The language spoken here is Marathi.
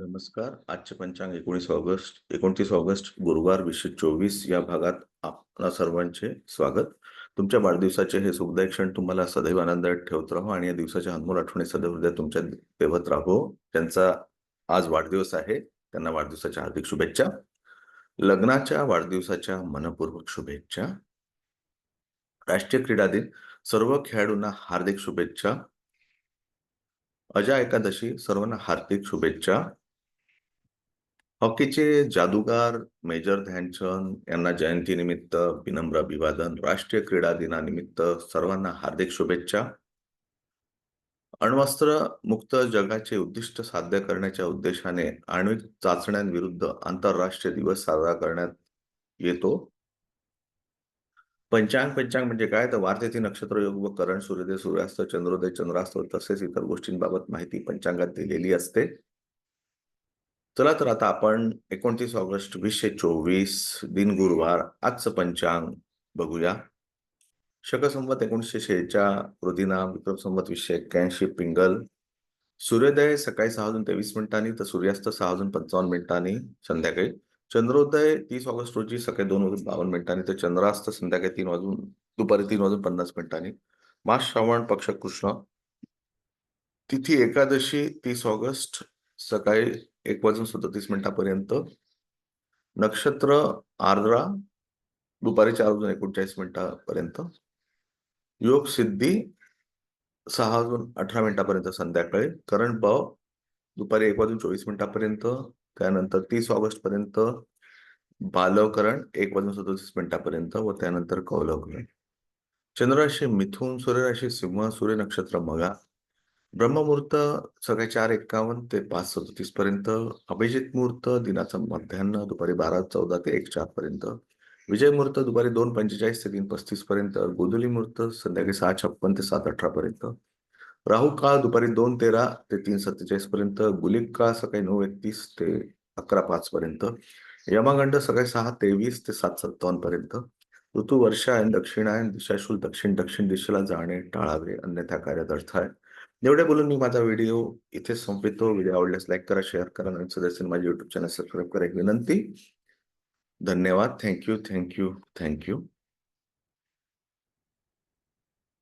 नमस्कार. आजचे पंचांग 19 ऑगस्ट 29 ऑगस्ट गुरुवार 2024 या भागात आपणा सर्वांचे स्वागत. तुमच्या वाढदिवसाचे हे सुखदायक क्षण तुम्हाला सदैव आनंदात ठेवत राहो आणि या दिवसाच्या अनमोल आठवणी सदैव हृदय तुमच्या ठेवत राहो. त्यांचा आज वाढदिवस आहे त्यांना वाढदिवसाच्या हार्दिक शुभेच्छा. लग्नाच्या वाढदिवसाच्या मनपूर्वक शुभेच्छा. राष्ट्रीय क्रीडा दिन सर्व खेळाडूंना हार्दिक शुभेच्छा. अजा एकादशी सर्वांना हार्दिक शुभेच्छा. हॉकीचे जादूगार मेजर ध्यानचंद यांना जयंतीनिमित्त विनम्र अभिवादन. राष्ट्रीय क्रीडा दिनानिमित्त सर्वांना हार्दिक शुभेच्छा. अण्वस्त्र मुक्त जगाचे उद्दिष्ट साध्य करण्याच्या उद्देशाने आण्विक चाचण्यांविरुद्ध आंतरराष्ट्रीय दिवस साजरा करण्यात येतो. पंचांग पंचांग म्हणजे काय तर वार नक्षत्र योग व करण सूर्योदय सूर्यास्त चंद्रोदय चंद्रास्त तसेच इतर गोष्टींबाबत माहिती पंचांगात दिलेली असते. चला तर आता आपण 29 ऑगस्ट 2024 दिन गुरुवार आजचं पंचांग बघूया. शकसंवत एकोणीसशे शेच्या रुदिना विक्रम संवत 281 पिंगल. सूर्योदय सकाळी सहा वाजून 23 मिनिटांनी तर सूर्यास्त सहा वाजून 55 मिनिटांनी संध्याकाळी. चंद्रोदय तीस ऑगस्ट रोजी सकाळी दोन वाजून 52 मिनिटांनी तर चंद्रास्त संध्याकाळी तीन वाजून दुपारी तीन वाजून 50 मिनिटांनी. मास श्रावण पक्ष कृष्ण. तिथी एकादशी तीस ऑगस्ट सकाळी एक वाजून 37 मिनिटापर्यंत. नक्षत्र आर्द्रा दुपारी चार वाजून 39 मिनिटापर्यंत. योग सिद्धी सहा वाजून 18 मिनिटापर्यंत संध्याकाळी. करण भाव दुपारी एक वाजून 24 मिनिटापर्यंत. त्यानंतर तीस ऑगस्ट पर्यंत बालवकरण एक वाजून 37 मिनिटापर्यंत व त्यानंतर कौलवकरण. चंद्रराशी सूर्य सूर्यराशी सिंह सूर्य नक्षत्र मगा ब्रह्ममुहूर्त सगळे चार एक्कावन्न ते पाच सदतीस पर्यंत अभिजित मुहूर्त दिनाचा मध्यान्न दुपारी बारा चौदा ते एक चार पर्यंत विजय मुहूर्त दुपारी दोन पंचेचाळीस ते तीन पस्तीस पर्यंत गोधुली मुहूर्त संध्याकाळी सहा छप्पन ते सात अठरा पर्यंत राहू काळ दुपारी दोन तेरा ते तीन सत्तेचाळीस पर्यंत गुलिक काळ सकाळी नऊ एकतीस ते अकरा पाच पर्यंत यमागंड सकाळी सहा तेवीस ते सात सत्तावन्न पर्यंत ऋतू वर्षायन दक्षिणायन दिशाशूल दक्षिण दक्षिण दिशेला जाणे टाळावे अन्यथा कार्यात अडथळा आहे. एवढे बोलून मी माझा व्हिडिओ इथे संपवितो. व्हिडिओ आवडल्यास लाईक करा शेअर करा नवीन सदस्य माझे युट्यूब चॅनल सबस्क्राईब करा. एक विनंती. धन्यवाद. Thank you thank you thank you